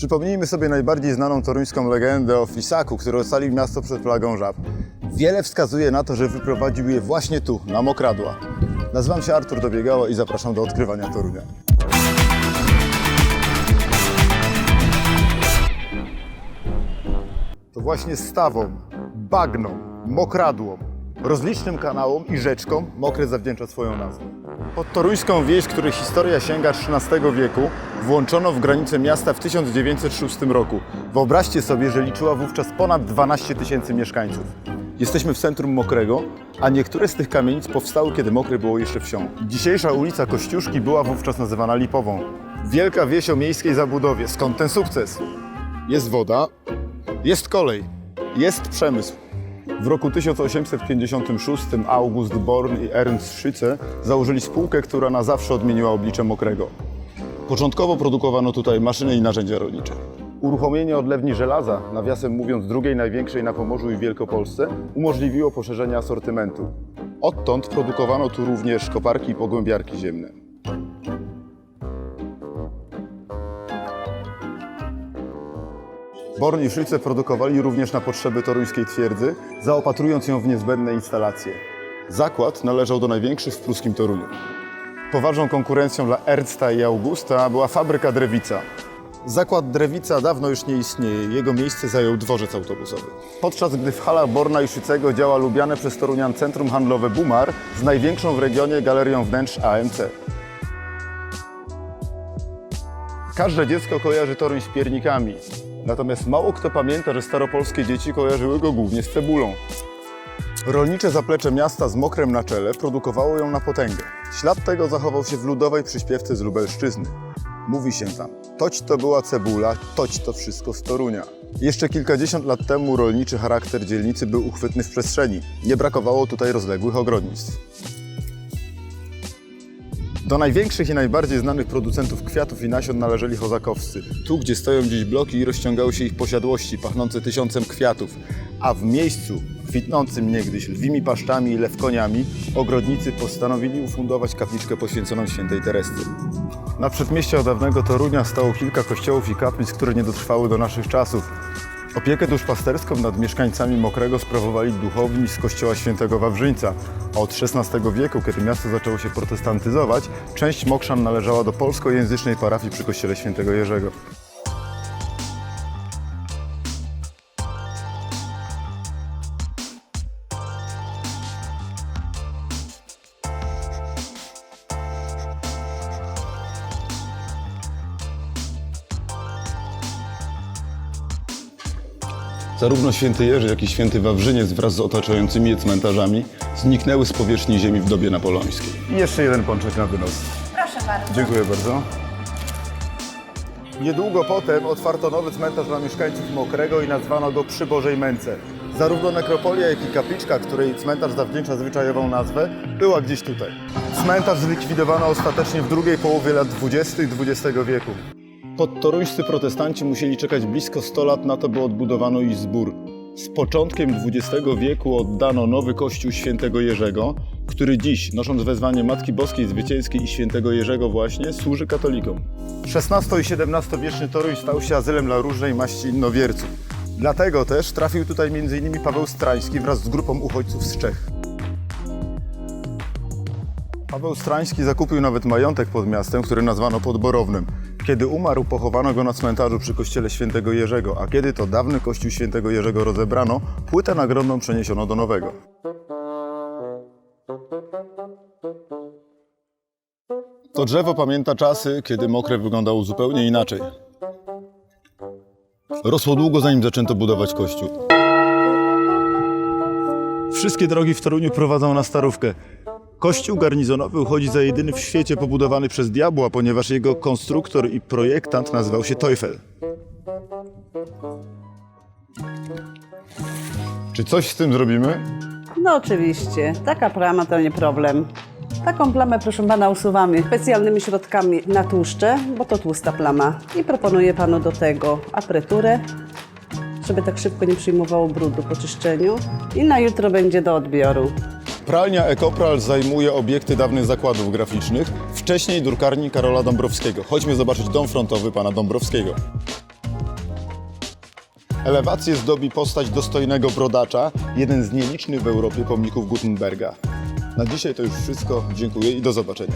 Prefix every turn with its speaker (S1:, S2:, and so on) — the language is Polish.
S1: Przypomnijmy sobie najbardziej znaną toruńską legendę o Fisaku, który ocalił miasto przed plagą żab. Wiele wskazuje na to, że wyprowadził je właśnie tu, na Mokradła. Nazywam się Artur Dobiegała i zapraszam do odkrywania Torunia. To właśnie stawom, bagnom, mokradłom, rozlicznym kanałom i rzeczkom Mokre zawdzięcza swoją nazwę. Pod toruńską wieś, której historia sięga XIII wieku, włączono w granice miasta w 1906 roku. Wyobraźcie sobie, że liczyła wówczas ponad 12 tysięcy mieszkańców. Jesteśmy w centrum Mokrego, a niektóre z tych kamienic powstały, kiedy Mokre było jeszcze wsią. Dzisiejsza ulica Kościuszki była wówczas nazywana Lipową. Wielka wieś o miejskiej zabudowie. Skąd ten sukces? Jest woda, jest kolej, jest przemysł. W roku 1856 August Born i Ernst Schütze założyli spółkę, która na zawsze odmieniła oblicze Mokrego. Początkowo produkowano tutaj maszyny i narzędzia rolnicze. Uruchomienie odlewni żelaza, nawiasem mówiąc drugiej największej na Pomorzu i Wielkopolsce, umożliwiło poszerzenie asortymentu. Odtąd produkowano tu również koparki i pogłębiarki ziemne. Born i Szyce produkowali również na potrzeby toruńskiej twierdzy, zaopatrując ją w niezbędne instalacje. Zakład należał do największych w pruskim Toruniu. Poważną konkurencją dla Ernsta i Augusta była fabryka Drewica. Zakład Drewica dawno już nie istnieje, jego miejsce zajął dworzec autobusowy. Podczas gdy w halach Borna i Szycego działa lubiane przez Torunian centrum handlowe Bumar z największą w regionie galerią wnętrz AMC. Każde dziecko kojarzy Toruń z piernikami. Natomiast mało kto pamięta, że staropolskie dzieci kojarzyły go głównie z cebulą. Rolnicze zaplecze miasta z mokrem na czele produkowało ją na potęgę. Ślad tego zachował się w ludowej przyśpiewce z Lubelszczyzny. Mówi się tam, toć to była cebula, toć to wszystko z Torunia. Jeszcze kilkadziesiąt lat temu rolniczy charakter dzielnicy był uchwytny w przestrzeni. Nie brakowało tutaj rozległych ogrodnictw. Do największych i najbardziej znanych producentów kwiatów i nasion należeli chozakowscy. Tu, gdzie stoją dziś bloki, rozciągały się ich posiadłości pachnące tysiącem kwiatów, a w miejscu kwitnącym niegdyś lwimi paszczami i lewkoniami ogrodnicy postanowili ufundować kapliczkę poświęconą świętej Teresce. Na przedmieście od dawnego Torunia stało kilka kościołów i kaplic, które nie dotrwały do naszych czasów. Opiekę duszpasterską nad mieszkańcami Mokrego sprawowali duchowni z kościoła świętego Wawrzyńca, od XVI wieku, kiedy miasto zaczęło się protestantyzować, część Mokrzan należała do polskojęzycznej parafii przy kościele świętego Jerzego. Zarówno święty Jerzy, jak i święty Wawrzyniec wraz z otaczającymi je cmentarzami zniknęły z powierzchni ziemi w dobie napoleońskiej. I jeszcze jeden pączek na wynos.
S2: Proszę bardzo.
S1: Dziękuję bardzo. Niedługo potem otwarto nowy cmentarz dla mieszkańców Mokrego i nazwano go Przy Bożej Męce. Zarówno nekropolia, jak i kapliczka, której cmentarz zawdzięcza zwyczajową nazwę, była gdzieś tutaj. Cmentarz zlikwidowano ostatecznie w drugiej połowie lat 20. XX wieku. Podtoruńscy protestanci musieli czekać blisko 100 lat na to, by odbudowano ich zbór. Z początkiem XX wieku oddano nowy kościół świętego Jerzego, który dziś, nosząc wezwanie Matki Boskiej Zwycięskiej i świętego Jerzego właśnie, służy katolikom. XVI i XVI-wieczny Toruń stał się azylem dla różnej maści innowierców. Dlatego też trafił tutaj m.in. Paweł Strański wraz z grupą uchodźców z Czech. Paweł Strański zakupił nawet majątek pod miastem, który nazwano Podborownym. Kiedy umarł, pochowano go na cmentarzu przy kościele świętego Jerzego, a kiedy to dawny kościół świętego Jerzego rozebrano, płytę nagrodną przeniesiono do nowego. To drzewo pamięta czasy, kiedy Mokre wyglądało zupełnie inaczej. Rosło długo zanim zaczęto budować kościół. Wszystkie drogi w Toruniu prowadzą na Starówkę. Kościół garnizonowy uchodzi za jedyny w świecie pobudowany przez diabła, ponieważ jego konstruktor i projektant nazywał się Teufel. Czy coś z tym zrobimy?
S3: No oczywiście, taka plama to nie problem. Taką plamę, proszę pana, usuwamy specjalnymi środkami na tłuszcze, bo to tłusta plama. I proponuję panu do tego apreturę, żeby tak szybko nie przyjmowało brudu po czyszczeniu. I na jutro będzie do odbioru.
S1: Pralnia Ekopral zajmuje obiekty dawnych zakładów graficznych, wcześniej drukarni Karola Dąbrowskiego. Chodźmy zobaczyć dom frontowy pana Dąbrowskiego. Elewację zdobi postać dostojnego brodacza, jeden z nielicznych w Europie pomników Gutenberga. Na dzisiaj to już wszystko. Dziękuję i do zobaczenia.